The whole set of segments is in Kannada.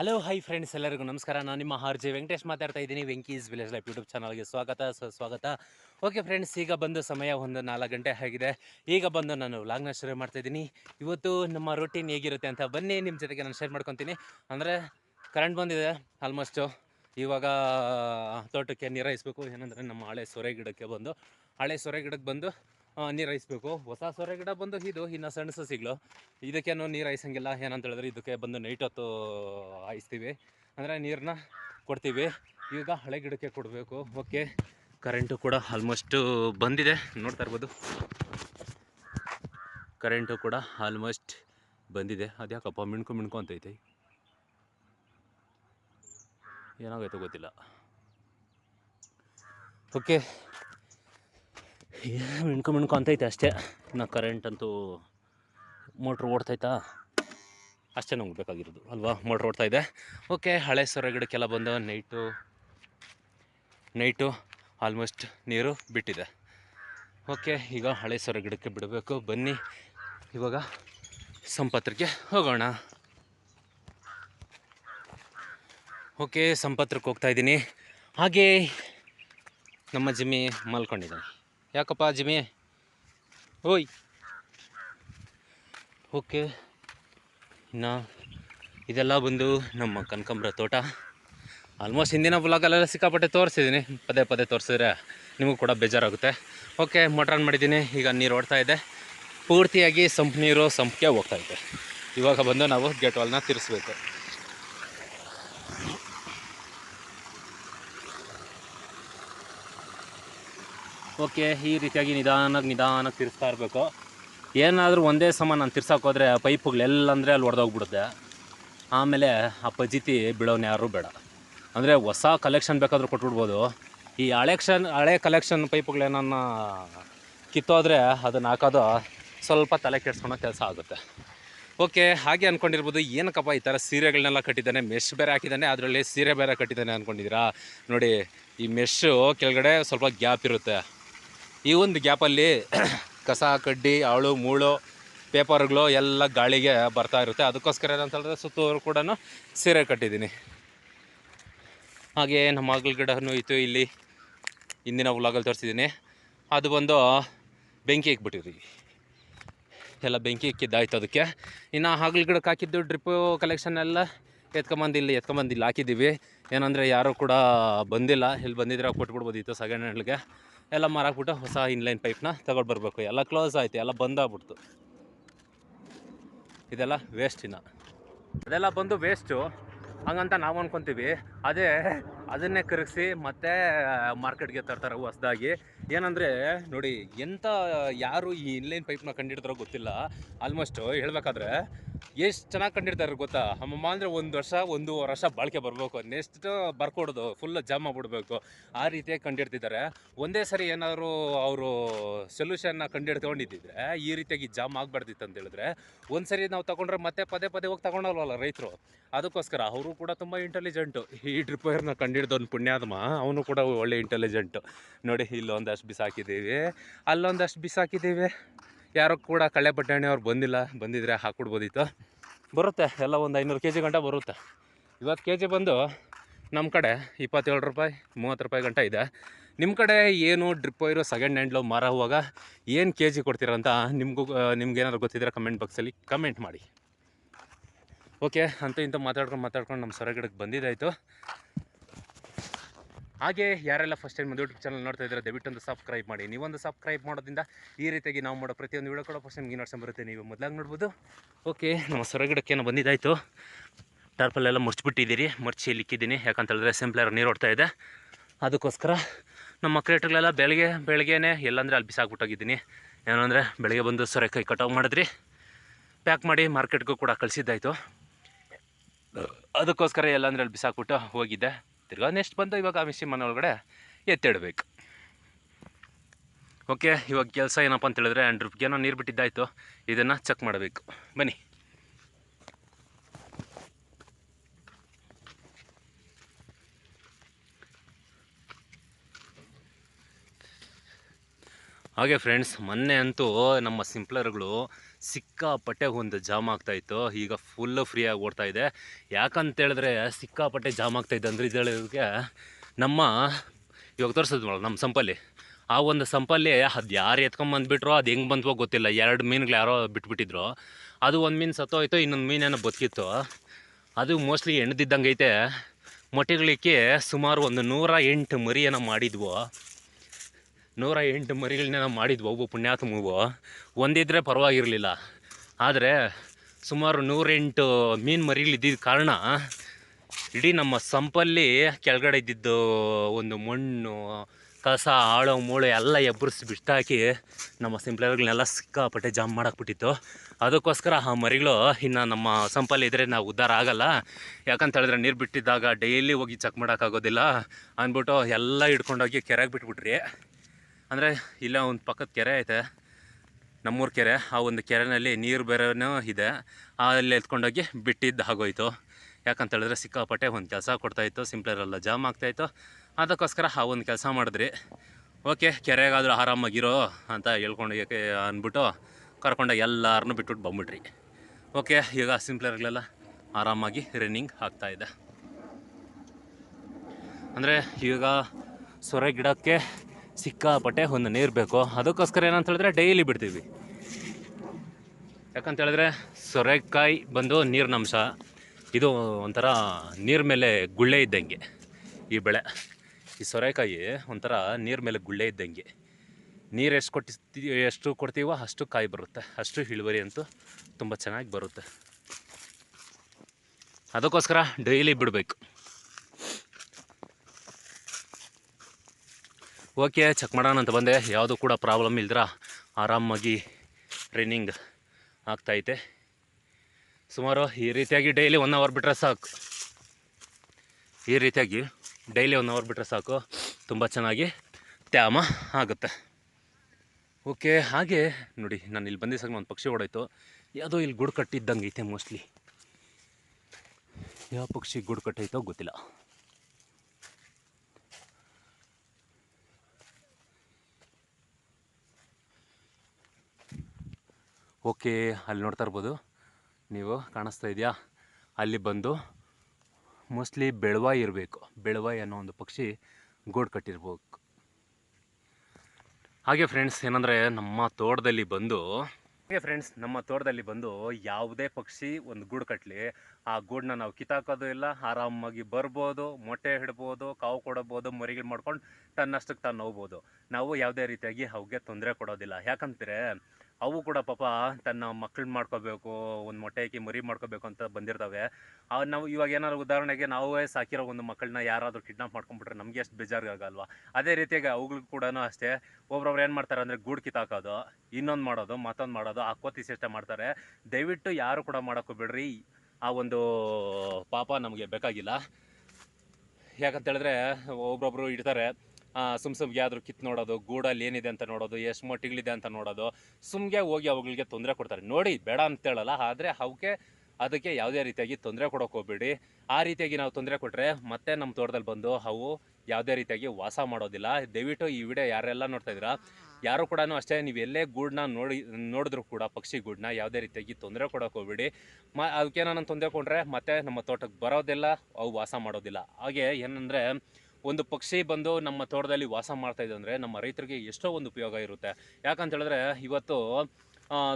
ಹಲೋ ಹೈ ಫ್ರೆಂಡ್ಸ್ ಎಲ್ಲರಿಗೂ ನಮಸ್ಕಾರ. ನಾನು ನಿಮ್ಮ ಆರ್ ಜೆ ವೆಂಕಟೇಶ್ ಮಾತಾಡ್ತಾ ಇದ್ದೀನಿ. ವೆಂಕೀಸ್ ವಿಲೇಜ್ ಲೈಫ್ ಯೂಟ್ಯೂಬ್ ಚಾನಲ್ಗೆ ಸ್ವಾಗತ ಸ್ವಾಗತ. ಓಕೆ ಫ್ರೆಂಡ್ಸ್ ಈಗ ಬಂದು ಸಮಯ ಒಂದು ನಾಲ್ಕು ಗಂಟೆ ಆಗಿದೆ. ಈಗ ಬಂದು ನಾನು ವ್ಲಾಗ್ನ ಶುರು ಮಾಡ್ತಾ ಇದ್ದೀನಿ. ಇವತ್ತು ನಮ್ಮ ರೊಟೀನ್ ಹೇಗಿರುತ್ತೆ ಅಂತ ಬನ್ನಿ ನಿಮ್ಮ ಜೊತೆಗೆ ನಾನು ಶೇರ್ ಮಾಡ್ಕೊತೀನಿ. ಅಂದರೆ ಕರೆಂಟ್ ಬಂದಿದೆ ಆಲ್ಮೋಸ್ಟು ಇವಾಗ, ತೋಟಕ್ಕೆ ನೀರಾಯಿಸ್ಬೇಕು ಏನಂದರೆ ನಮ್ಮ ಹಳೆ ಸೊರೆ ಗಿಡಕ್ಕೆ ಬಂದು, ಹಳೆ ಸೊರೆ ಗಿಡಕ್ಕೆ ಬಂದು ಆ, ನೀರಾಯಿಸ್ಬೇಕು. ಹೊಸ ಸೊರೆ ಗಿಡ ಬಂದು ಇದು ಇನ್ನು ಸಣ್ಣ ಸಸಿಗಳು. ಇದಕ್ಕೇನು ನೀರು ಹಾಯಿಸಂಗಿಲ್ಲ ಏನಂತ ಹೇಳಿದ್ರೆ ಇದಕ್ಕೆ ಬಂದು ನೈಟ್ ಹೊತ್ತು ಹಾಯಿಸ್ತೀವಿ. ಅಂದರೆ ನೀರನ್ನ ಕೊಡ್ತೀವಿ. ಈಗ ಹಳೆ ಗಿಡಕ್ಕೆ ಕೊಡಬೇಕು. ಓಕೆ. ಕರೆಂಟು ಕೂಡ ಆಲ್ಮೋಸ್ಟು ಬಂದಿದೆ. ನೋಡ್ತಾ ಇರ್ಬೋದು. ಕರೆಂಟು ಕೂಡ ಆಲ್ಮೋಸ್ಟ್ ಬಂದಿದೆ. ಅದ್ಯಾಕಪ್ಪ ಮಿಣ್ಕು ಮಿಣ್ಕು ಅಂತೈತೆ. ಏನಾಗೈತೋ ಗೊತ್ತಿಲ್ಲ. ಓಕೆ. ಮಿಣ್ಕೊ ಮಿಣ್ಕೊ ಅಂತೈತೆ ಅಷ್ಟೇ. ಇನ್ನು ಕರೆಂಟ್ ಅಂತೂ ಮೋಟ್ರ್ ಓಡ್ತೈತಾ? ಅಷ್ಟೇ ನಮ್ಗೆ ಬೇಕಾಗಿರೋದು, ಅಲ್ವಾ? ಮೋಟ್ರ್ ಓಡ್ತಾ ಇದೆ. ಓಕೆ ಹಳೆ ಸೊರೆ ಗಿಡಕ್ಕೆಲ್ಲ ಬಂದು ನೈಟು ನೈಟು ಆಲ್ಮೋಸ್ಟ್ ನೀರು ಬಿಟ್ಟಿದೆ. ಓಕೆ ಈಗ ಹಳೆ ಸೊರೆ ಗಿಡಕ್ಕೆ ಬಿಡಬೇಕು. ಬನ್ನಿ, ಇವಾಗ ಸಂಪತ್ರಕ್ಕೆ ಹೋಗೋಣ. ಓಕೆ ಸಂಪತ್ರಕ್ಕೆ ಹೋಗ್ತಾ ಇದ್ದೀನಿ. ಹಾಗೇ ನಮ್ಮ ಜಿಮ್ಮಿ ಮಲ್ಕೊಂಡಿದ್ದಾನೆ. ಯಾಕಪ್ಪ ಜಿಮಿ? ಓಯ್ ಓಕೆ. ಇನ್ನು ಇದೆಲ್ಲ ಬಂದು ನಮ್ಮ ಕನಕಾಂಬ್ರ ತೋಟ. ಆಲ್ಮೋಸ್ಟ್ ಹಿಂದಿನ ಬ್ಲಾಗಲ್ಲೆಲ್ಲ ಸಿಕ್ಕಾಪಟ್ಟೆ ತೋರಿಸಿದ್ದೀನಿ ಪದೇ ಪದೇ ತೋರಿಸಿದ್ರೆ ನಿಮಗೂ ಕೂಡ ಬೇಜಾರಾಗುತ್ತೆ. ಓಕೆ ಮೋಟ್ರ್ ಆನ್ ಮಾಡಿದ್ದೀನಿ. ಈಗ ನೀರು ಓಡ್ತಾ ಇದೆ. ಪೂರ್ತಿಯಾಗಿ ಸಂಪ್ ನೀರು ಸಂಪ್ಗೆ ಹೋಗ್ತಾಯಿದೆ ಇವಾಗ ಬಂದು ನಾವು ಗೇಟ್ ವಾಲ್ನ ತಿರ್ಸ್ಬೇಕು. ಓಕೆ, ಈ ರೀತಿಯಾಗಿ ನಿಧಾನಕ್ಕೆ ನಿಧಾನಕ್ಕೆ ತಿರ್ಸ್ತಾ ಇರಬೇಕು. ಏನಾದರೂ ಒಂದೇ ಸಮ ನಾನು ತಿರ್ಸಕ್ಕೆ ಹೋದರೆ ಪೈಪುಗಳೆಲ್ಲ ಅಂದರೆ ಅಲ್ಲಿ ಒಡೆದೋಗ್ಬಿಡುತ್ತೆ. ಆಮೇಲೆ ಆ ಪಜಿತಿ ಬಿಡೋನು ಯಾರೂ ಬೇಡ. ಅಂದರೆ ಹೊಸ ಕಲೆಕ್ಷನ್ ಬೇಕಾದರೂ ಕೊಟ್ಬಿಡ್ಬೋದು. ಈ ಹಳೆಕ್ಷನ್ ಹಳೆ ಕಲೆಕ್ಷನ್ ಪೈಪುಗಳೇನನ್ನ ಕಿತ್ತೋದ್ರೆ ಅದನ್ನು ಹಾಕೋದು ಸ್ವಲ್ಪ ತಲೆ ಕೆಡ್ಸ್ಕೊಳೋ ಕೆಲಸ ಆಗುತ್ತೆ. ಓಕೆ, ಹಾಗೆ ಅಂದ್ಕೊಂಡಿರ್ಬೋದು ಏನಕ್ಕಪ್ಪ ಈ ಥರ ಸೀರೆಗಳನ್ನೆಲ್ಲ ಕಟ್ಟಿದ್ದಾನೆ ಮೆಶ್ ಬೇರೆ ಹಾಕಿದ್ದಾನೆ, ಅದರಲ್ಲಿ ಸೀರೆ ಬೇರೆ ಕಟ್ಟಿದ್ದಾನೆ ಅಂದ್ಕೊಂಡಿದ್ದೀರಾ ನೋಡಿ, ಈ ಮೆಶ್ಶು ಕೆಳಗಡೆ ಸ್ವಲ್ಪ ಗ್ಯಾಪ್ ಇರುತ್ತೆ. ಈ ಒಂದು ಗ್ಯಾಪಲ್ಲಿ ಕಸ, ಕಡ್ಡಿ, ಆಳು, ಮೂಳು ಪೇಪರ್ಗಳು ಎಲ್ಲ ಗಾಳಿಗೆ ಬರ್ತಾ ಇರುತ್ತೆ. ಅದಕ್ಕೋಸ್ಕರ ಏನಂತ ಹೇಳಿದ್ರೆ ಸುತ್ತೂರು ಕೂಡ ಸೀರೆ ಕಟ್ಟಿದ್ದೀನಿ. ಹಾಗೆ ನಮ್ಮ ಮಗಳ ಗಿಡನೂ ಇತ್ತು ಇಲ್ಲಿ ಹಿಂದಿನ ವ್ಲಾಗಲ್ಲಿ ತೋರಿಸಿದ್ದೀನಿ. ಅದು ಬಂದು ಬೆಂಕಿ ಇಕ್ಬಿಟ್ಟಿರಿ ಎಲ್ಲ ಬೆಂಕಿ ಇಕ್ಕಿದ್ದಾಯ್ತು ಅದಕ್ಕೆ. ಇನ್ನು ಹಾಗಲ ಗಿಡಕ್ಕೆ ಹಾಕಿದ್ದು ಡ್ರಿಪ್ಪು ಕಲೆಕ್ಷನ್ ಎಲ್ಲ ಎತ್ಕೊಂಬಂದು ಇಲ್ಲಿ ಎತ್ಕೊಂಬಂದು ಇಲ್ಲಿ ಹಾಕಿದ್ದೀವಿ. ಏನಂದರೆ ಯಾರೂ ಕೂಡ ಬಂದಿಲ್ಲ. ಇಲ್ಲಿ ಬಂದಿದ್ರೆ ಕೊಟ್ಬಿಡ್ಬೋದಿತ್ತು ಸಗಣಿಗೆ ಎಲ್ಲ ಮಾರಾಕ್ಬಿಟ್ಟು ಹೊಸ ಇನ್ಲೈನ್ ಪೈಪ್ನ ತಗೊಂಡು ಬರಬೇಕು. ಎಲ್ಲ ಕ್ಲೋಸ್ ಆಯಿತು, ಎಲ್ಲ ಬಂದಾಗ್ಬಿಡ್ತು ಇದೆಲ್ಲ ವೇಸ್ಟ್ ಇನ್ನು. ಅದೆಲ್ಲ ಬಂದು ವೇಸ್ಟು ಹಂಗಂತ ನಾವು ಅನ್ಕೊತೀವಿ. ಅದೇ ಅದನ್ನೇ ಕರಗಿಸಿ ಮತ್ತೆ ಮಾರ್ಕೆಟ್ಗೆ ತರ್ತಾರೆ ಹೊಸ್ದಾಗಿ. ಏನಂದರೆ, ನೋಡಿ ಎಂಥ ಯಾರು ಈ ಇನ್ಲೈನ್ ಪೈಪ್ನ ಕಂಡಿಡ್ತಾರೋ ಗೊತ್ತಿಲ್ಲ. ಆಲ್ಮೋಸ್ಟು ಹೇಳಬೇಕಾದ್ರೆ, ಎಷ್ಟು ಚೆನ್ನಾಗಿ ಕಂಡಿಡ್ತಾರೆ ಗೊತ್ತಾ? ಅಮ್ಮಮ್ಮ ಅಂದರೆ ಒಂದು ವರ್ಷ ಒಂದು ವರ್ಷ ಬಾಳಿಕೆ ಬರಬೇಕು. ನೆಕ್ಸ್ಟ್ ಬರ್ಕೊಡೋದು ಫುಲ್ ಜಾಮ್ ಮಾಡಿಬಿಡ್ಬೇಕು ಆ ರೀತಿಯಾಗಿ ಕಂಡಿಡ್ತಿದ್ದಾರೆ. ಒಂದೇ ಸರಿ ಏನಾದರೂ ಅವರು ಸೊಲ್ಯೂಷನ್ನ ಕಂಡಿಡ್ಕೊಂಡಿದ್ದಿದ್ರೆ, ಈ ರೀತಿಯಾಗಿ ಜಾಮ್ ಆಗಬಾರ್ದಿತ್ತು ಅಂತ ಹೇಳಿದ್ರೆ, ಒಂದು ಸರಿ ನಾವು ತಗೊಂಡ್ರೆ ಮತ್ತೆ ಪದೇ ಪದೇ ಹೋಗಿ ತಗೊಂಡಲ್ವಲ್ಲ ರೈತರು? ಅದಕ್ಕೋಸ್ಕರ ಅವರು ಕೂಡ ತುಂಬ ಇಂಟೆಲಿಜೆಂಟು ಈ ಡ್ರಿಪ್ಪರ್ನ ಕಂಡಿಡ್ದವ್ನು ಪುಣ್ಯಾತ್ಮ, ಅವನು ಕೂಡ ಒಳ್ಳೆ ಇಂಟೆಲಿಜೆಂಟು ನೋಡಿ ಇಲ್ಲೊಂದಷ್ಟು ಬಿಸಾಕಿದ್ದೀವಿ. ಅಲ್ಲೊಂದಷ್ಟು ಬಿಸಾಕಿದ್ದೀವಿ. ಯಾರೋ ಕೂಡ ಕಳೆ ಬಟಾಣಿ ಅವ್ರು ಬಂದಿಲ್ಲ. ಬಂದಿದ್ರೆ ಹಾಕ್ಬಿಡ್ಬೋದಿತ್ತು. ಬರುತ್ತೆ, ಎಲ್ಲ ಒಂದು ಐನೂರು ಕೆ ಜಿ ಗಂಟ ಬರುತ್ತೆ. ಇವತ್ತು ಕೆ ಜಿ ಬಂದು ನಮ್ಮ ಕಡೆ ಇಪ್ಪತ್ತೇಳು ರೂಪಾಯಿ, ಮೂವತ್ತು ರೂಪಾಯಿ ಗಂಟ ಇದೆ. ನಿಮ್ಮ ಕಡೆ ಏನು ಡ್ರಿಪ್ ಇರೋ ಸೆಕೆಂಡ್ ಹ್ಯಾಂಡ್ಲು ಹೋಗ ಏನು ಕೆ ಜಿ ಕೊಡ್ತೀರ ಅಂತ ನಿಮಗೂ ನಿಮ್ಗೇನಾದ್ರು ಗೊತ್ತಿದ್ರೆ ಕಮೆಂಟ್ ಬಾಕ್ಸಲ್ಲಿ ಕಮೆಂಟ್ ಮಾಡಿ. ಓಕೆ, ಅಂತ ಇಂಥ ಮಾತಾಡ್ಕೊಂಡು ಮಾತಾಡ್ಕೊಂಡು ನಮ್ಮ ಸೊರಗಿಡಕ್ಕೆ ಬಂದಿದ್ದಾಯಿತು. ಹಾಗೆ ಯಾರೆಲ್ಲ ಫಸ್ಟ್ ಟೈಮ್ ಯೂಟ್ಯೂಬ್ ಚಾನಲ್ ನೋಡ್ತಾ ಇದ್ದಾರೆ, ದಯವಿಟ್ಟು ಒಂದು ಸಬ್ಸ್ಕ್ರೈಬ್ ಮಾಡಿ. ನೀವೊಂದು ಸಬ್ಸ್ಕ್ರೈಬ್ ಮಾಡೋದ್ರಿಂದ ಈ ರೀತಿಯಾಗಿ ನಾವು ಮಾಡೋ ಪ್ರತಿಯೊಂದು ವಿಡಿಯೋ ಕೂಡ ಫಸ್ಟ್ ನಿಮ್ಗೆ ನೋಡ್ಕೊಂಡು ಬರುತ್ತೆ. ನೀವು ಮೊದಲಾಗಿ ನೋಡ್ಬೋದು. ಓಕೆ ನಮ್ಮ ಸೊರಗಿಡಕ್ಕೆ ಏನೋ ಬಂದಿದ್ದಾಯಿತು. ಟಾರ್ಪಲ್ಲೆಲ್ಲ ಮುರ್ಚ್ಬಿಟ್ಟಿದ್ದೀರಿ, ಮರ್ಚಿ ಇಲ್ಲಿಕ್ಕಿದ್ದೀನಿ. ಯಾಕಂತ ಹೇಳಿದ್ರೆ ಸಿಂಪ್ಲರ್ ನೀರು ಓಡ್ತಾ ಇದೆ. ಅದಕ್ಕೋಸ್ಕರ ನಮ್ಮ ಕ್ರೇಟ್ಗಳೆಲ್ಲ ಬೆಳಗ್ಗೆ, ಬೆಳಗ್ಗೆನೇ ಎಲ್ಲಂದರೆ ಅಲ್ಲಿ ಬಿಸಾಕ್ಬಿಟ್ಟೋಗಿದ್ದೀನಿ. ಏನಂದರೆ ಬೆಳಗ್ಗೆ ಬಂದು ಸೊರೆಕಾಯಿ ಕಟಾವು ಮಾಡಿದ್ರಿ. ಪ್ಯಾಕ್ ಮಾಡಿ ಮಾರ್ಕೆಟ್ಗೂ ಕೂಡ ಕಳಿಸಿದ್ದಾಯಿತು. ಅದಕ್ಕೋಸ್ಕರ ಎಲ್ಲಂದರೆ ಅಲ್ಲಿ ಬಿಸಾಕ್ಬಿಟ್ಟು ಹೋಗಿದ್ದೆ. ತಿರ್ಗಾ ನೆಕ್ಸ್ಟ್ ಬಂದು ಇವಾಗ ಆ ಮಿಷಿನ್ ಮನೆ ಒಳಗಡೆ ಎತ್ತಿಡಬೇಕು. ಓಕೆ ಇವಾಗ ಕೆಲಸ ಏನಪ್ಪ ಅಂತ ಹೇಳಿದ್ರೆ ಏನೋ ನೀರು ಬಿಟ್ಟಿದ್ದಾಯಿತು. ಇದನ್ನು ಚೆಕ್ ಮಾಡಬೇಕು. ಬನ್ನಿ. ಹಾಗೆ ಫ್ರೆಂಡ್ಸ್ ಮೊನ್ನೆ ಅಂತೂ ನಮ್ಮ ಸಿಂಪ್ಲರ್ಗಳು ಸಿಕ್ಕಾಪಟ್ಟೆ ಒಂದು ಜಾಮ್ ಆಗ್ತಾಯಿತ್ತು ಈಗ ಫುಲ್ಲು ಫ್ರೀಯಾಗಿ ಓಡ್ತಾ ಇದೆ. ಯಾಕಂತ ಹೇಳಿದ್ರೆ ಸಿಕ್ಕಾಪಟ್ಟೆ ಜಾಮ್ ಆಗ್ತಾಯಿದೆ ಅಂದರೆ ಇದಕ್ಕೆ ನಮ್ಮ, ಇವಾಗ ತೋರಿಸಿದ್ವಲ್ಲ ನಮ್ಮ ಸಂಪಲ್ಲಿ. ಆ ಒಂದು ಸಂಪಲ್ಲಿ ಅದು ಯಾರು ಎತ್ಕೊಂಬಂದ್ಬಿಟ್ರೋ ಅದು ಹೆಂಗೆ ಬಂದ್ವೋ ಗೊತ್ತಿಲ್ಲ. ಎರಡು ಮೀನುಗಳು ಯಾರೋ ಬಿಟ್ಬಿಟ್ಟಿದ್ರು. ಅದು ಒಂದು ಮೀನು ಸತ್ತೋಯ್ತು, ಇನ್ನೊಂದು ಮೀನೇನೋ ಬದುಕಿತ್ತು. ಅದು ಮೋಸ್ಟ್ಲಿ ಹೆಣ್ದಿದ್ದಂಗೆ ಐತೆ ಮೊಟ್ಟೆಗಳಿಕ್ಕೆ ಸುಮಾರು ಒಂದು ನೂರ ಎಂಟು ಮರಿಯನ್ನು ಮಾಡಿದ್ವು. ನೂರ ಎಂಟು ಮರಿಗಳನ್ನ ನಾವು ಮಾಡಿದ್ವು ಒಬ್ಬ ಪುಣ್ಯಾತ್ಮವು. ಒಂದಿದ್ರೆ ಪರವಾಗಿರಲಿಲ್ಲ. ಆದರೆ ಸುಮಾರು ನೂರೆಂಟು ಮೀನು ಮರಿಗಳಿದ್ದಿದ್ದ ಕಾರಣ ಇಡೀ ನಮ್ಮ ಸಂಪಲ್ಲಿ ಕೆಳಗಡೆ ಇದ್ದಿದ್ದು ಒಂದು ಮಣ್ಣು, ಕಸ, ಆಳು, ಮೂಳೆ ಎಲ್ಲ ಎಬ್ಬರಿಸಿ ಬಿಟ್ಟಾಕಿ ನಮ್ಮ ಸಿಂಪ್ಲರ್ಗಳನ್ನೆಲ್ಲ ಸಿಕ್ಕಾಪಟ್ಟೆ ಜಾಮ್ ಮಾಡಾಕ್ಬಿಟ್ಟಿತ್ತು. ಅದಕ್ಕೋಸ್ಕರ ಆ ಮರಿಗಳು ಇನ್ನು ನಮ್ಮ ಸಂಪಲ್ಲಿ ಇದ್ದರೆ ನಾವು ಉದ್ಧಾರ ಆಗಲ್ಲ. ಯಾಕಂತ ಹೇಳಿದ್ರೆ ನೀರು ಬಿಟ್ಟಿದ್ದಾಗ ಡೈಲಿ ಹೋಗಿ ಚೆಕ್ ಮಾಡೋಕ್ಕಾಗೋದಿಲ್ಲ ಅಂದ್ಬಿಟ್ಟು ಎಲ್ಲ ಹಿಡ್ಕೊಂಡೋಗಿ ಕೆರೆಗೆ ಬಿಟ್ಬಿಟ್ರಿ. ಅಂದರೆ ಇಲ್ಲ, ಒಂದು ಪಕ್ಕದ ಕೆರೆ ಐತೆ, ನಮ್ಮೂರ ಕೆರೆ. ಆ ಒಂದು ಕೆರೆಯಲ್ಲಿ ನೀರು ಬೇರೆನೂ ಇದೆ. ಅಲ್ಲಿ ಎತ್ಕೊಂಡೋಗಿ ಬಿಟ್ಟಿದ್ದು ಆಗೋಯ್ತು. ಯಾಕಂತ ಹೇಳಿದ್ರೆ ಸಿಕ್ಕಾಪಟ್ಟೆ ಒಂದು ಕೆಲಸ ಕೊಡ್ತಾಯಿತ್ತು ಸಿಂಪ್ಲರೆಲ್ಲ ಜಾಮ್ ಆಗ್ತಾಯಿತ್ತು ಅದಕ್ಕೋಸ್ಕರ ಆ ಒಂದು ಕೆಲಸ ಮಾಡಿದ್ರಿ. ಓಕೆ, ಕೆರೆಗಾದರೂ ಆರಾಮಾಗಿರೋ ಅಂತ ಹೇಳ್ಕೊಂಡು ಅಂದ್ಬಿಟ್ಟು ಕರ್ಕೊಂಡೋಗಿ ಎಲ್ಲರನ್ನೂ ಬಿಟ್ಬಿಟ್ಟು ಬಂದ್ಬಿಟ್ರಿ. ಓಕೆ, ಈಗ ಸಿಂಪ್ಲರ್ಗಳೆಲ್ಲ ಆರಾಮಾಗಿ ರನ್ನಿಂಗ್ ಆಗ್ತಾಯಿದೆ ಅಂದರೆ ಈಗ ಸೊರೆ ಗಿಡಕ್ಕೆ ಸಿಕ್ಕಾಪಟ್ಟೆ ಒಂದು ನೀರು ಬೇಕು. ಅದಕ್ಕೋಸ್ಕರ ಏನಂತ ಹೇಳಿದ್ರೆ ಡೈಲಿ ಬಿಡ್ತೀವಿ. ಯಾಕಂತ ಹೇಳಿದ್ರೆ ಸೊರೆಕಾಯಿ ಬಂದು ನೀರಿನಂಶ. ಇದು ಒಂಥರ ನೀರು ಮೇಲೆ ಗುಳ್ಳೆ ಇದ್ದಂಗೆ ಈ ಬೆಳೆ. ಈ ಸೊರೆಕಾಯಿ ಒಂಥರ ನೀರು ಮೇಲೆ ಗುಳ್ಳೆ ಇದ್ದಂಗೆ. ನೀರು ಎಷ್ಟು ಕೊಟ್ಟಿಸ್ತೀವಿ ಎಷ್ಟು ಕೊಡ್ತೀವೋ ಅಷ್ಟು ಕಾಯಿ ಬರುತ್ತೆ. ಅಷ್ಟು ಇಳುವರಿ ಅಂತೂ ತುಂಬ ಚೆನ್ನಾಗಿ ಬರುತ್ತೆ. ಅದಕ್ಕೋಸ್ಕರ ಡೈಲಿ ಬಿಡಬೇಕು. ಓಕೆ ಚೆಕ್ ಮಾಡೋಣ ಅಂತ ಬಂದೆ. ಯಾವುದು ಕೂಡ ಪ್ರಾಬ್ಲಮ್ ಇಲ್ದಿರ? ಆರಾಮಾಗಿ ಟ್ರೈನಿಂಗ್ ಆಗ್ತೈತೆ. ಸುಮಾರು ಈ ರೀತಿಯಾಗಿ ಡೈಲಿ ಒನ್ ಅವರ್ ಬಿಟ್ಟರೆ ಸಾಕು. ಈ ರೀತಿಯಾಗಿ ಡೈಲಿ ಒನ್ ಅವರ್ ಬಿಟ್ಟರೆ ಸಾಕು. ತುಂಬ ಚೆನ್ನಾಗಿ ತ್ಯಾಮ ಆಗುತ್ತೆ. ಓಕೆ, ಹಾಗೆ ನೋಡಿ, ನಾನು ಇಲ್ಲಿ ಬಂದಿದ್ದಾಗ ಒಂದು ಪಕ್ಷಿ ಓಡಾಯ್ತು. ಯಾವುದೋ ಇಲ್ಲಿ ಗುಡ್ ಕಟ್ಟಿದ್ದಂಗೆ ಐತೆ ಮೋಸ್ಟ್ಲಿ ಯಾವ ಪಕ್ಷಿ ಗುಡ್ ಕಟ್ಟೈತೋ ಗೊತ್ತಿಲ್ಲ. ಓಕೆ, ಅಲ್ಲಿ ನೋಡ್ತಾ ಇರ್ಬೋದು. ನೀವು ಕಾಣಿಸ್ತಾ ಇದೆಯಾ? ಅಲ್ಲಿ ಬಂದು ಮೋಸ್ಟ್ಲಿ ಬೆಳವಾಯಿ ಇರಬೇಕು. ಬೆಳವಾಯಿ ಅನ್ನೋ ಒಂದು ಪಕ್ಷಿ ಗೂಡು ಕಟ್ಟಿರ್ಬೇಕು. ಹಾಗೆ ಫ್ರೆಂಡ್ಸ್ ಏನಂದರೆ ನಮ್ಮ ತೋಟದಲ್ಲಿ ಬಂದು, ಹಾಗೆ ಫ್ರೆಂಡ್ಸ್ ನಮ್ಮ ತೋಟದಲ್ಲಿ ಬಂದು ಯಾವುದೇ ಪಕ್ಷಿ ಒಂದು ಗೂಡು ಕಟ್ಟಲಿ ಆ ಗೂಡನ್ನ ನಾವು ಕಿತ್ತಾಕೋದು ಇಲ್ಲ. ಆರಾಮಾಗಿ ಬರ್ಬೋದು, ಮೊಟ್ಟೆ ಹಿಡ್ಬೋದು ಕಾವು ಕೊಡಬೋದು, ಮರಿಗಳು ಮಾಡ್ಕೊಂಡು ತನ್ನಷ್ಟಕ್ಕೆ ತಾನು ನೋವ್ಬೋದು ನಾವು ಯಾವುದೇ ರೀತಿಯಾಗಿ ಅವಕ್ಕೆ ತೊಂದರೆ ಕೊಡೋದಿಲ್ಲ. ಯಾಕಂದರೆ ಅವು ಕೂಡ ಪಾಪ ತನ್ನ ಮಕ್ಕಳನ್ನ ಮಾಡ್ಕೋಬೇಕು, ಒಂದು ಮೊಟ್ಟೆ ಹಾಕಿ ಮರಿ ಮಾಡ್ಕೋಬೇಕು ಅಂತ ಬಂದಿರ್ತವೆ. ನಾವು ಇವಾಗ ಏನಾದ್ರು ಉದಾಹರಣೆಗೆ ನಾವೇ ಸಾಕಿರೋ ಒಂದು ಮಕ್ಕಳನ್ನ ಯಾರಾದರೂ ಕಿಡ್ನಾಪ್ ಮಾಡ್ಕೊಂಡ್ಬಿಟ್ರೆ ನಮಗೆ ಎಷ್ಟು ಬೇಜಾರಾಗಲ್ವಾ ಅದೇ ರೀತಿಯಾಗಿ ಅವುಗಳು ಕೂಡ ಅಷ್ಟೇ. ಒಬ್ರೊಬ್ರು ಏನು ಮಾಡ್ತಾರೆ ಅಂದರೆ ಗೂಡು ಕಿತ್ತಾಕೋದು, ಇನ್ನೊಂದು ಮಾಡೋದು, ಮತ್ತೊಂದು ಮಾಡೋದು, ಆ ಕೋತಿ ಸಿಸ್ಟಮ್ ಮಾಡ್ತಾರೆ. ದಯವಿಟ್ಟು ಯಾರು ಕೂಡ ಮಾಡೋಕ್ಕೂ ಬಿಡ್ರಿ. ಆ ಒಂದು ಪಾಪ ನಮಗೆ ಬೇಕಾಗಿಲ್ಲ. ಯಾಕಂತ ಹೇಳಿದ್ರೆ ಒಬ್ರೊಬ್ರು ಇಡ್ತಾರೆ. ಸುಮ್ ಸುಮ್ಗೆ ಯಾವ್ದಾದ್ರು ಕಿತ್ತು ನೋಡೋದು, ಗೂಡಲ್ಲಿ ಏನಿದೆ ಅಂತ ನೋಡೋದು, ಎಷ್ಟು ಮೊಟ್ಟಿಗಳಿದೆ ಅಂತ ನೋಡೋದು, ಸುಮ್ಗೆ ಹೋಗಿ ಅವುಗಳಿಗೆ ತೊಂದರೆ ಕೊಡ್ತಾರೆ. ನೋಡಿ, ಬೇಡ ಅಂತ ಹೇಳಲ್ಲ, ಆದರೆ ಅವಕ್ಕೆ ಅದಕ್ಕೆ ಯಾವುದೇ ರೀತಿಯಾಗಿ ತೊಂದರೆ ಕೊಡೋಕೆ ಹೋಗ್ಬೇಡಿ. ಆ ರೀತಿಯಾಗಿ ನಾವು ತೊಂದರೆ ಕೊಟ್ಟರೆ ಮತ್ತೆ ನಮ್ಮ ತೋಟದಲ್ಲಿ ಬಂದು ಅವು ಯಾವುದೇ ರೀತಿಯಾಗಿ ವಾಸ ಮಾಡೋದಿಲ್ಲ. ದಯವಿಟ್ಟು ಈ ವಿಡಿಯೋ ಯಾರೆಲ್ಲ ನೋಡ್ತಾ ಇದ್ದೀರಾ, ಯಾರು ಕೂಡ ಅಷ್ಟೇ, ನೀವು ಎಲ್ಲೇ ಗೂಡನ್ನ ನೋಡಿ, ನೋಡಿದ್ರು ಕೂಡ, ಪಕ್ಷಿ ಗೂಡನ್ನ ಯಾವುದೇ ರೀತಿಯಾಗಿ ತೊಂದರೆ ಕೊಡೋಕೆ ಹೋಗ್ಬೇಡಿ. ಮ ನಾನು ತೊಂದರೆ ಕೊಟ್ಟರೆ ಮತ್ತೆ ನಮ್ಮ ತೋಟಕ್ಕೆ ಬರೋದಿಲ್ಲ, ಅವು ವಾಸ ಮಾಡೋದಿಲ್ಲ. ಹಾಗೆ ಏನಂದರೆ ಒಂದು ಪಕ್ಷಿ ಬಂದು ನಮ್ಮ ತೋಟದಲ್ಲಿ ವಾಸ ಮಾಡ್ತಾ ಇದೆ ಅಂದರೆ ನಮ್ಮ ರೈತರಿಗೆ ಎಷ್ಟೋ ಒಂದು ಉಪಯೋಗ ಇರುತ್ತೆ. ಯಾಕಂತ ಹೇಳಿದ್ರೆ ಇವತ್ತು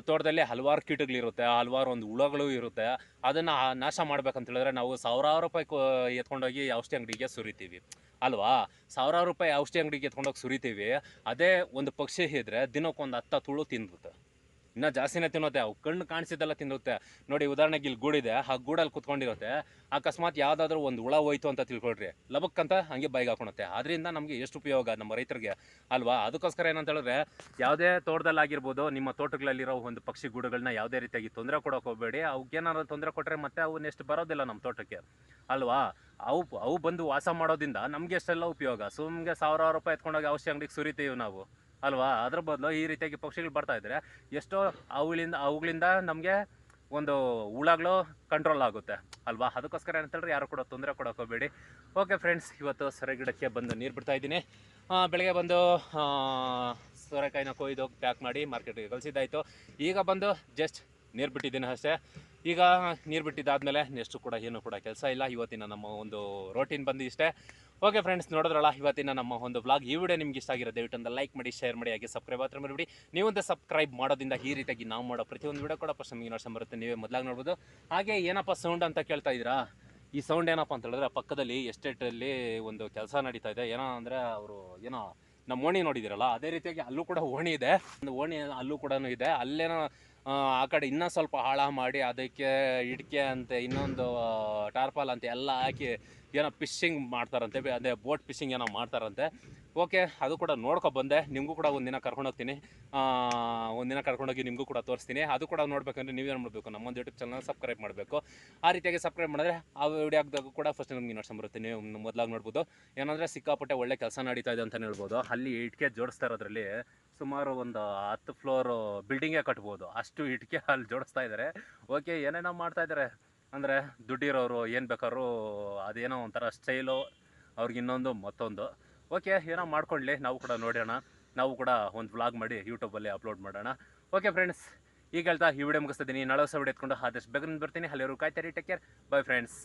ತೋಟದಲ್ಲಿ ಹಲವಾರು ಕೀಟಗಳಿರುತ್ತೆ, ಹಲವಾರು ಒಂದು ಹುಳಗಳು ಇರುತ್ತೆ. ಅದನ್ನು ನಾಶ ಮಾಡ್ಬೇಕಂತ ಹೇಳಿದ್ರೆ ನಾವು ಸಾವಿರಾರು ರೂಪಾಯಿ ಎತ್ಕೊಂಡೋಗಿ ಔಷಧಿ ಅಂಗಡಿಗೆ ಸುರಿತೀವಿ. ಅಲ್ವಾ? ಸಾವಿರಾರು ರೂಪಾಯಿ ಔಷಧಿ ಅಂಗಡಿಗೆ ಎತ್ಕೊಂಡೋಗಿ ಸುರಿತೀವಿ. ಅದೇ ಒಂದು ಪಕ್ಷಿ ಇದ್ರೆ ದಿನಕ್ಕೊಂದು ಹತ್ತು ತುಳು ತಿನ್ನುತ್ತೆ ಇನ್ನೂ ಜಾಸ್ತಿನೇ ತಿನ್ನುತ್ತೆ ಅವು ಕಣ್ಣು ಕಾಣಿಸಿದ್ದೆಲ್ಲ ತಿನ್ನುತ್ತೆ. ನೋಡಿ, ಉದಾಹರಣೆಗೆ ಇಲ್ಲಿ ಗೂಡಿದೆ, ಆ ಗೂಡಲ್ಲಿ ಕುತ್ಕೊಂಡಿರುತ್ತೆ ಅಕಸ್ಮಾತ್ ಯಾವುದಾದ್ರೂ ಒಂದು ಹುಳ ಹೋಯ್ತು ಅಂತ ತಿಳ್ಕೊಳ್ರಿ. ಲಬಕ್ಕಂತ ಹಂಗೆ ಬೈಗೆ ಹಾಕೊಳುತ್ತೆ ಅದರಿಂದ ನಮಗೆ ಎಷ್ಟು ಉಪಯೋಗ ನಮ್ಮ ರೈತರಿಗೆ, ಅಲ್ವಾ? ಅದಕ್ಕೋಸ್ಕರ ಏನಂತ ಹೇಳಿದ್ರೆ, ಯಾವುದೇ ತೋಟದಲ್ಲಿ ಆಗಿರ್ಬೋದು, ನಿಮ್ಮ ತೋಟಗಳಲ್ಲಿರೋ ಒಂದು ಪಕ್ಷಿ ಗೂಡುಗಳನ್ನ ಯಾವುದೇ ರೀತಿಯಾಗಿ ತೊಂದರೆ ಕೊಡೋಕೆ ಹೋಗಬೇಡಿ. ಏನಾದ್ರು ತೊಂದರೆ ಕೊಟ್ಟರೆ ಮತ್ತೆ ಅವು ನೆಕ್ಸ್ಟ್ ಬರೋದಿಲ್ಲ ನಮ್ಮ ತೋಟಕ್ಕೆ, ಅಲ್ವಾ? ಅವು ಅವು ಬಂದು ವಾಸ ಮಾಡೋದ್ರಿಂದ ನಮಗೆ ಎಷ್ಟೆಲ್ಲ ಉಪಯೋಗ? ಸುಮ್ಗೆ ಸಾವಿರಾರು ರೂಪಾಯಿ ಎತ್ಕೊಂಡೋಗಿ ಔಷಧಿ ಅಂಗಡಿಗೆ ಸುರಿತೀವಿ ನಾವು. ಅಲ್ವಾ? ಅದ್ರ ಬದಲು ಈ ರೀತಿಯಾಗಿ ಪಕ್ಷಿಗಳು ಬರ್ತಾ ಇದ್ರೆ ಎಷ್ಟೋ ಅವುಗಳಿಂದ ಅವುಗಳಿಂದ ನಮಗೆ ಒಂದು ಹುಳಗಳು ಕಂಟ್ರೋಲ್ ಆಗುತ್ತೆ. ಅಲ್ವಾ? ಅದಕ್ಕೋಸ್ಕರ ಏನಂತ ಹೇಳಿದ್ರೆ ಯಾರು ಕೂಡ ತೊಂದರೆ ಕೊಡೋಕೆ ಹೋಗಬೇಡಿ. ಓಕೆ ಫ್ರೆಂಡ್ಸ್ ಇವತ್ತು ಸೊರೆ ಗಿಡಕ್ಕೆ ಬಂದು ನೀರು ಬಿಡ್ತಾ ಇದ್ದೀನಿ. ಬೆಳಗ್ಗೆ ಬಂದು ಸೋರೆಕಾಯಿನ ಕೊಯ್ದು ಪ್ಯಾಕ್ ಮಾಡಿ ಮಾರ್ಕೆಟಿಗೆ ಕಳಿಸಿದ್ದಾಯಿತು. ಈಗ ಬಂದು ಜಸ್ಟ್ ನೀರು ಬಿಟ್ಟಿದ್ದೀನಿ ಅಷ್ಟೇ. ಈಗ ನೀರು ಬಿಟ್ಟಿದ್ದಾದಮೇಲೆ ನೆಕ್ಸ್ಟು ಕೂಡ ಏನು ಕೂಡ ಕೆಲಸ ಇಲ್ಲ. ಇವತ್ತಿನ ನಮ್ಮ ಒಂದು ರೋಟೀನ್ ಬಂದು ಇಷ್ಟೇ. ಓಕೆ ಫ್ರೆಂಡ್ಸ್ ನೋಡಿದ್ರಲ್ಲ ಇವತ್ತಿನ ನಮ್ಮ ಒಂದು ಬ್ಲಾಗ್ ಈ ವಿಡಿಯೋ ನಿಮ್ಗೆ ಇಷ್ಟ ಆಗಿರೋ ದಯವಿಟ್ಟು ಲೈಕ್ ಮಾಡಿ ಶೇರ್ ಮಾಡಿ ಹಾಗೆ ಸಬ್ಸ್ಕ್ರೈಬ್ ಮಾಡಿಬಿಡಿ. ನೀವೂ ಒಂದು ಸಬ್ಸ್ಕ್ರೈಬ್ ಮಾಡೋದಿಂದ ಈ ರೀತಿಯಾಗಿ ನಾವು ಮಾಡೋ ಪ್ರತಿಯೊಂದು ವಿಡಿಯೋ ಕೂಡ ಫಸ್ಟ್ ನಿಮಗೆ ನೋಡ್ಸೋ ಬರುತ್ತೆ. ನೀವೇ ಮೊದಲಾಗಿ ನೋಡ್ಬೋದು. ಹಾಗೆ ಏನಪ್ಪ ಸೌಂಡ್ ಅಂತ ಕೇಳ್ತಾ ಇದ್ದೀರಾ? ಈ ಸೌಂಡ್ ಏನಪ್ಪ ಅಂತ ಹೇಳಿದ್ರೆ ಪಕ್ಕದಲ್ಲಿ ಎಸ್ಟೇಟಲ್ಲಿ ಒಂದು ಕೆಲಸ ನಡೀತಾ ಇದೆ. ಏನೋ ಅಂದರೆ ಅವರು ಏನೋ ನಮ್ಮ ಓಣಿ ನೋಡಿದಿರಲ್ಲ ಅದೇ ರೀತಿಯಾಗಿ ಅಲ್ಲೂ ಕೂಡ ಓಣಿ ಇದೆ. ಒಂದು ಓಣಿ ಅಲ್ಲೂ ಕೂಡ ಇದೆ. ಅಲ್ಲೇನೋ ಆ, ಕಡೆ ಇನ್ನೂ ಸ್ವಲ್ಪ ಹಾಳ ಮಾಡಿ ಅದಕ್ಕೆ ಇಟ್ಕೆ ಅಂತೆ ಇನ್ನೊಂದು ಟಾರ್ಪಾಲ್ ಅಂತೆ ಎಲ್ಲ ಹಾಕಿ ಏನೋ ಫಿಶಿಂಗ್ ಮಾಡ್ತಾರಂತೆ ಅದೇ ಬೋಟ್ ಫಿಶಿಂಗ್ ಏನೋ ಮಾಡ್ತಾರಂತೆ. ಓಕೆ ಅದು ಕೂಡ ನೋಡ್ಕೊ ಬಂದೆ. ನಿಮಗೂ ಕೂಡ ಒಂದಿನ ಕರ್ಕೊಂಡು ಹೋಗ್ತೀನಿ. ಆ, ಒಂದಿನ ಕರ್ಕೊಂಡೋಗಿ ನಿಮಗೂ ಕೂಡ ತೋರಿಸ್ತೀನಿ. ಅದು ಕೂಡ ನೋಡಬೇಕಂದ್ರೆ ನೀವೇನು ಮಾಡಬೇಕು? ನಮ್ಮೊಂದು ಯೂಟ್ಯೂಬ್ ಚಾನಲ್ ಸಬ್ಸ್ಕ್ರೈಬ್ ಮಾಡಬೇಕು. ಆ ರೀತಿಯಾಗಿ ಸಬ್ಸ್ಕ್ರೈಬ್ ಮಾಡಿದ್ರೆ ಆ ವಿಡಿಯೋ ಹಾಕಿದಾಗ ಕೂಡ ಫಸ್ಟ್ ನಿಮ್ಗೆ ನೋಡ್ಸ್ಕೊಂಡ್ ಬರುತ್ತೆ. ನೀವು ಮೊದಲಾಗಿ ನೋಡ್ಬೋದು. ಏನಂದರೆ ಸಿಕ್ಕಾಪಟ್ಟೆ ಒಳ್ಳೆ ಕೆಲಸ ನಡೀತಾ ಇದೆ ಅಂತಲೇ ಹೇಳ್ಬೋದು. ಅಲ್ಲಿ ಇಟ್ಕೆ ಜೋಡಿಸ್ತಾ ಇರೋದ್ರಲ್ಲಿ ಸುಮಾರು ಒಂದು ಹತ್ತು ಫ್ಲೋರ್ ಬಿಲ್ಡಿಂಗೇ ಕಟ್ಬೋದು. ಅಷ್ಟು ಇಟ್ಕೆ ಅಲ್ಲಿ ಜೋಡಿಸ್ತಾ ಇದ್ದಾರೆ ಓಕೆ ಏನೇನೋ ಮಾಡ್ತಾ ಇದ್ದಾರೆ ಅಂದರೆ ದುಡ್ಡಿರೋರು ಏನು ಬೇಕಾದ್ರೂ ಅದೇನೋ ಒಂಥರ ಸ್ಟೈಲು, ಅವ್ರಿಗೆ ಇನ್ನೊಂದು ಮತ್ತೊಂದು. ಓಕೆ ಏನೋ ಮಾಡ್ಕೊಳ್ಳಿ, ನಾವು ಕೂಡ ನೋಡೋಣ. ನಾವು ಕೂಡ ಒಂದು ವ್ಲಾಗ್ ಮಾಡಿ ಯೂಟ್ಯೂಬಲ್ಲಿ ಅಪ್ಲೋಡ್ ಮಾಡೋಣ. ಓಕೆ ಫ್ರೆಂಡ್ಸ್ ಈಗ ಹೇಳ್ತಾ ಈ ವಿಡಿಯೋ ಮುಗಿಸ್ತಿದ್ದೀನಿ ನಾಳೆ ಹೊಸ ವಿಡಿಯೋ ಎತ್ಕೊಂಡು ಆದಷ್ಟು ಬೇಗ ಬರ್ತೀನಿ ಅಲ್ಲಿವರು ಕಾಯ್ತಾರೆ ಟೇಕ್ ಕೇರ್ ಬೈ ಫ್ರೆಂಡ್ಸ್